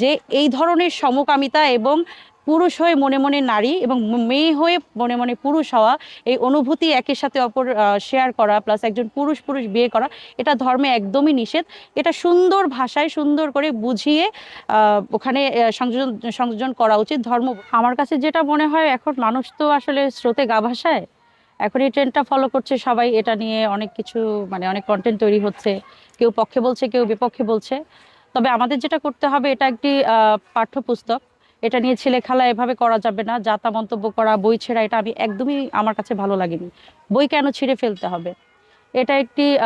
যে এই ধরনের সমকামিতা এবং পুরুষ হয়ে মনে মনে নারী এবং মেয়ে হয়ে মনে মনে পুরুষ হওয়া, এই অনুভূতি একের সাথে অপর শেয়ার করা প্লাস একজন পুরুষ পুরুষ বিয়ে করা, এটা ধর্মে একদমই নিষেধ। এটা সুন্দর ভাষায় সুন্দর করে বুঝিয়ে ওখানে সংযোজন সংযোজন করা উচিত ধর্ম। আমার কাছে যেটা মনে হয় এখন মানুষ তো আসলে স্রোতে গা ভাসায়। এখন এই ট্রেন্ডটা ফলো করছে সবাই, এটা নিয়ে অনেক কিছু মানে অনেক কন্টেন্ট তৈরি হচ্ছে। কেউ পক্ষে বলছে, কেউ বিপক্ষে বলছে। তবে আমাদের যেটা করতে হবে, এটা একটি পাঠ্যপুস্তক। এটা নিয়ে ছেলে খেলা এভাবে করা যাবে না, যা তা মন্তব্য করা, বই ছেঁড়া, এটা আমি একদমই আমার কাছে ভালো লাগেনি। বই কেন ছিঁড়ে ফেলতে হবে? এটা একটি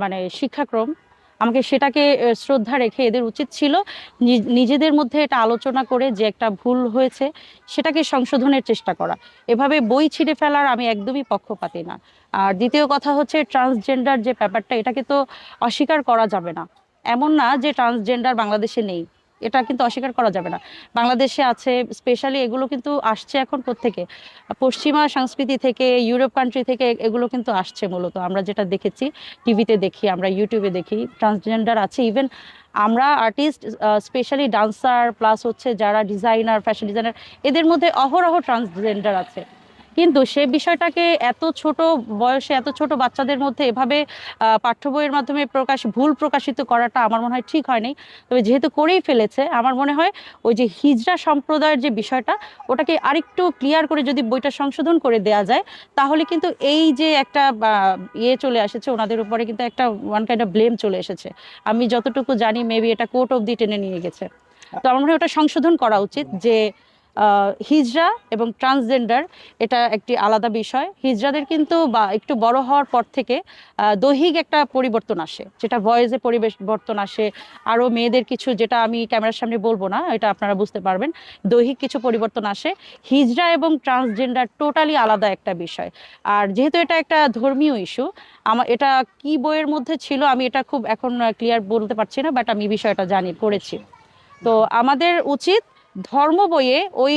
মানে শিক্ষাক্রম। আমাকে সেটাকে শ্রদ্ধা রেখে এদের উচিত ছিল নিজ- নিজেদের মধ্যে এটা আলোচনা করে যে একটা ভুল হয়েছে, সেটাকে সংশোধনের চেষ্টা করা। এভাবে বই ছিঁড়ে ফেলার আমি একদমই পক্ষপাতি না। আর দ্বিতীয় কথা হচ্ছে, ট্রান্সজেন্ডার যে ব্যাপারটা, এটাকে তো অস্বীকার করা যাবে না। এমন না যে ট্রান্সজেন্ডার বাংলাদেশে নেই। এটা কিন্তু অস্বীকার করা যাবে না। বাংলাদেশে আছে স্পেশালি এগুলো কিন্তু আসছে এখন থেকে পশ্চিমা সংস্কৃতি থেকে, ইউরোপ কান্ট্রি থেকে এগুলো কিন্তু আসছে মূলত। আমরা যেটা দেখেছি, টিভিতে দেখি, আমরা ইউটিউবে দেখি ট্রান্সজেন্ডার আছে। ইভেন আমরা আর্টিস্ট স্পেশালি ডান্সার প্লাস হচ্ছে যারা ডিজাইনার ফ্যাশন ডিজাইনার এদের মধ্যে অহরহ ট্রান্সজেন্ডার আছে। কিন্তু সে বিষয়টাকে এত ছোট বয়সে, এত ছোট বাচ্চাদের মধ্যে এভাবে পাঠ্য বইয়ের মাধ্যমে প্রকাশ, ভুল প্রকাশিত করাটা আমার মনে হয় ঠিক হয়নি। তবে যেহেতু করেই ফেলেছে, আমার মনে হয় ওই যে হিজড়া সম্প্রদায়ের যে বিষয়টা, ওটাকে আরেকটু ক্লিয়ার করে যদি বইটা সংশোধন করে দেয়া যায়, তাহলে কিন্তু এই যে একটা ইয়ে চলে এসেছে, ওনাদের উপরে কিন্তু একটা ওয়ান কাইন্ড অফ ব্লেম চলে এসেছে। আমি যতটুকু জানি মেবি এটা কোর্ট অফ দি টেনে নিয়ে গেছে। তো আমার মনে হয় ওটা সংশোধন করা উচিত যে হিজড়া এবং ট্রান্সজেন্ডার, এটা একটি আলাদা বিষয়। হিজড়াদের কিন্তু বা একটু বড় হওয়ার পর থেকে দৈহিক একটা পরিবর্তন আসে, যেটা ভয়েসে পরিবর্তন আসে। আরও মেয়েদের কিছু, যেটা আমি ক্যামেরার সামনে বলব না, এটা আপনারা বুঝতে পারবেন, দৈহিক কিছু পরিবর্তন আসে। হিজরা এবং ট্রান্সজেন্ডার টোটালি আলাদা একটা বিষয়। আর যেহেতু এটা একটা ধর্মীয় ইস্যু আমার এটা কি বইয়ের মধ্যে ছিল আমি এটা খুব এখন ক্লিয়ার বলতে পারছি না বাট আমি বিষয়টা জানি, পড়েছি। তো আমাদের উচিত ধর্ম বইয়ে ওই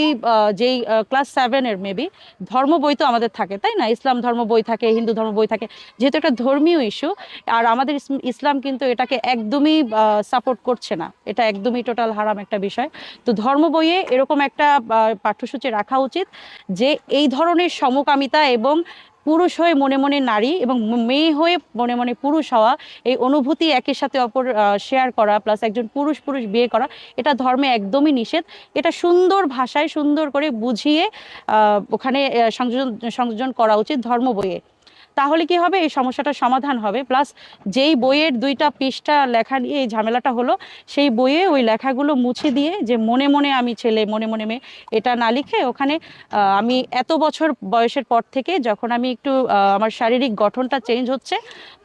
যেই ক্লাস সেভেনের মেবি ধর্ম বই তো আমাদের থাকে, তাই না? ইসলাম ধর্ম বই থাকে, হিন্দু ধর্ম বই থাকে, যেহেতু একটা ধর্মীয় ইস্যু আর আমাদের ইসলাম কিন্তু এটাকে একদমই সাপোর্ট করছে না। এটা একদমই টোটাল হারাম একটা বিষয়। তো ধর্ম বইয়ে এরকম একটা পাঠ্যসূচি রাখা উচিত যে এই ধরনের সমকামিতা এবং পুরুষ হয়ে মনে মনে নারী এবং মেয়ে হয়ে মনে মনে পুরুষ হওয়া, এই অনুভূতি একের সাথে অপর শেয়ার করা প্লাস একজন পুরুষ পুরুষ বিয়ে করা, এটা ধর্মে একদমই নিষেধ। এটা সুন্দর ভাষায় সুন্দর করে বুঝিয়ে ওখানে সংযোজন সংযোজন করা উচিত ধর্ম বইয়ে। তাহলে কি হবে? এই সমস্যাটার সমাধান হবে। প্লাস যেই বইয়ের দুইটা পৃষ্ঠা লেখা নিয়ে এই ঝামেলাটা হলো, সেই বইয়ে ওই লেখাগুলো মুছে দিয়ে যে মনে মনে আমি ছেলে, মনে মনে মেয়ে, এটা না লিখে ওখানে আমি এত বছর বয়সের পর থেকে যখন আমি একটু আমার শারীরিক গঠনটা চেঞ্জ হচ্ছে,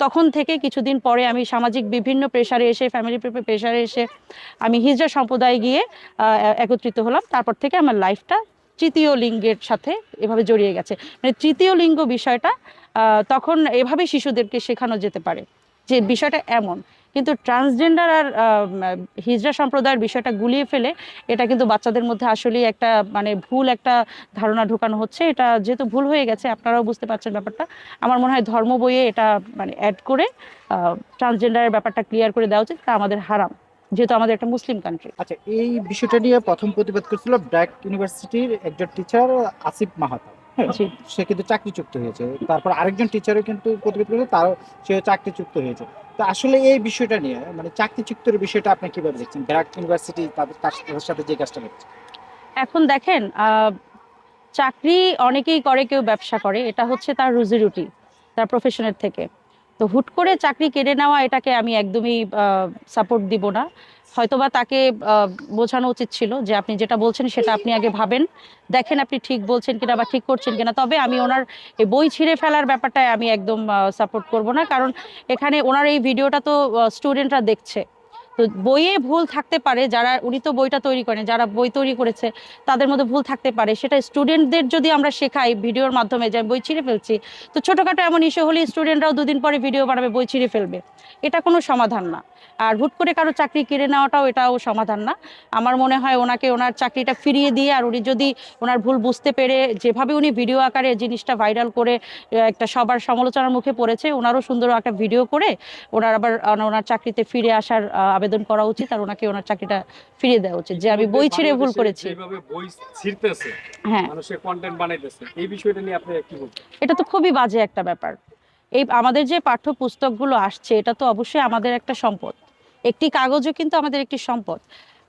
তখন থেকে কিছুদিন পরে আমি সামাজিক বিভিন্ন প্রেশারে এসে ফ্যামিলি প্রেশারে এসে আমি হিজড়া সম্প্রদায়ে গিয়ে একত্রিত হলাম। তারপর থেকে আমার লাইফটা তৃতীয় লিঙ্গের সাথে এভাবে জড়িয়ে গেছে। মানে তৃতীয় লিঙ্গ বিষয়টা তখন এভাবে শিশুদেরকে শেখানো যেতে পারে যে বিষয়টা এমন। কিন্তু ট্রান্সজেন্ডার আর হিজড়া সম্প্রদায়ের বিষয়টা গুলিয়ে ফেলে, এটা কিন্তু বাচ্চাদের মধ্যে আসলেই একটা মানে ভুল একটা ধারণা ঢোকানো হচ্ছে। এটা যেহেতু ভুল হয়ে গেছে, আপনারাও বুঝতে পারছেন ব্যাপারটা। আমার মনে হয় ধর্ম বইয়ে এটা মানে অ্যাড করে ট্রান্সজেন্ডারের ব্যাপারটা ক্লিয়ার করে দেওয়া উচিত। তা আমাদের হারাম, যেহেতু আমাদের একটা মুসলিম কান্ট্রি আচ্ছা এই বিষয়টা নিয়ে প্রথম প্রতিবাদ করেছিল ব্র্যাক ইউনিভার্সিটির একজন টিচার আসিফ মাহাতা। সে কিন্তু চাকরিচ্যুক্ত হয়েছে। তারপর আরেকজন টিচারও কিন্তু প্রতিবাদ করেছে তারও সে চাকরিচ্যুক্ত হয়েছে। তো আসলে এই বিষয়টা নিয়ে মানে চাকরিচ্যুক্তের বিষয়টা আপনি কীভাবে দেখছেন? ব্র্যাক ইউনিভার্সিটি তাদের তাদের সাথে যে কাজটা করছে এখন দেখেন আহ, চাকরি অনেকেই করে কেউ ব্যবসা করে। এটা হচ্ছে তার রুজি রুটি তার প্রফেশনের থেকে। তো হুট করে চাকরি কেড়ে নেওয়া এটাকে আমি একদমই সাপোর্ট দিব না। হয়তোবা তাকে বোঝানো উচিত ছিল যে আপনি যেটা বলছেন সেটা আপনি আগে ভাবেন। দেখেন আপনি ঠিক বলছেন কিনা বা ঠিক করছেন কিনা। তবে আমি ওনার এই বই ছিঁড়ে ফেলার ব্যাপারটায় আমি একদম সাপোর্ট করব না। কারণ এখানে ওনার এই ভিডিওটা তো স্টুডেন্টরা দেখছে। তো বইয়ে ভুল থাকতে পারে যারা, উনি তো বইটা তৈরি করেন, যারা বই তৈরি করেছে, তাদের মধ্যে ভুল থাকতে পারে। সেটা স্টুডেন্টদের যদি আমরা শেখাই ভিডিওর মাধ্যমে যে বই ছিঁড়ে ফেলছি, তো ছোটোখাটো এমন ইস্যু হলে স্টুডেন্টরাও দুদিন পরে ভিডিও বানাবে, বই ছিঁড়ে ফেলবে। এটা কোনো সমাধান না। আর হুট করে কারও চাকরি কেড়ে নেওয়াটাও এটাও সমাধান না। আমার মনে হয় ওনাকে ওনার চাকরিটা ফিরিয়ে দিয়ে, আর উনি যদি ওনার ভুল বুঝতে পেরে, যেভাবে উনি ভিডিও আকারে জিনিসটা ভাইরাল করে একটা সবার সমালোচনার মুখে পড়েছে, ওনারও সুন্দর একটা ভিডিও করে, ওনার আবার ওনার চাকরিতে ফিরে আসার আবেদন করা উচিত আর ওনাকে ওনার চাকরিটা ফিরিয়ে দেওয়া উচিত। যে আমি বই ছিঁড়ে ভুল করেছি। যেভাবে বই ছিঁড়তেছে হ্যাঁ। মানুষের কন্টেন্ট বানাইতেছে এই বিষয়টা নিয়ে আপনি কি বলবেন? এটা তো খুবই বাজে একটা ব্যাপার। এই আমাদের যে পাঠ্য পুস্তকগুলো আসছে এটা তো অবশ্যই আমাদের একটা সম্পদ। একটি কাগজও কিন্তু আমাদের একটি সম্পদ।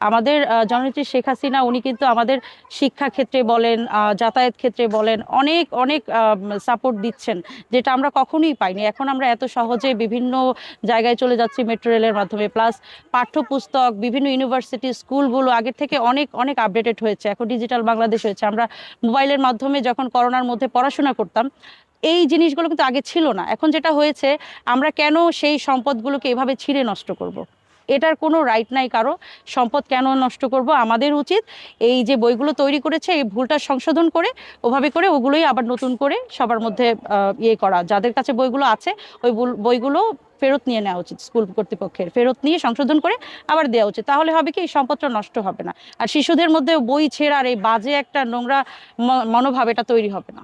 আমাদের জননেত্রী শেখ হাসিনা, উনি কিন্তু আমাদের শিক্ষা ক্ষেত্রে বলেন যাতায়াত ক্ষেত্রে বলেন, অনেক অনেক সাপোর্ট দিচ্ছেন, যেটা আমরা কখনোই পাইনি। এখন আমরা এত সহজে বিভিন্ন জায়গায় চলে যাচ্ছি মেট্রো রেলের মাধ্যমে প্লাস পাঠ্যপুস্তক, বিভিন্ন ইউনিভার্সিটি স্কুলগুলো আগের থেকে অনেক অনেক আপডেটেড হয়েছে। এখন ডিজিটাল বাংলাদেশ হয়েছে। আমরা মোবাইলের মাধ্যমে যখন করোনার মধ্যে পড়াশোনা করতাম, এই জিনিসগুলো কিন্তু আগে ছিল না। এখন যেটা হয়েছে, আমরা কেন সেই সম্পদগুলোকে এভাবে ছিঁড়ে নষ্ট করব। এটার কোনো রাইট নাই কারও। সম্পদ কেন নষ্ট করব? আমাদের উচিত এই যে বইগুলো তৈরি করেছে, এই ভুলটা সংশোধন করে, ওভাবে করে ওগুলোই আবার নতুন করে সবার মধ্যে ইয়ে করা। যাদের কাছে বইগুলো আছে, ওই বইগুলো ফেরত নিয়ে নেওয়া উচিত স্কুল কর্তৃপক্ষের। ফেরত নিয়ে সংশোধন করে আবার দেওয়া উচিত। তাহলে হবে কি, এই সম্পদটা নষ্ট হবে না। আর শিশুদের মধ্যে বই ছেঁড়ার এই বাজে একটা নোংরা মনোভাব, এটা তৈরি হবে না।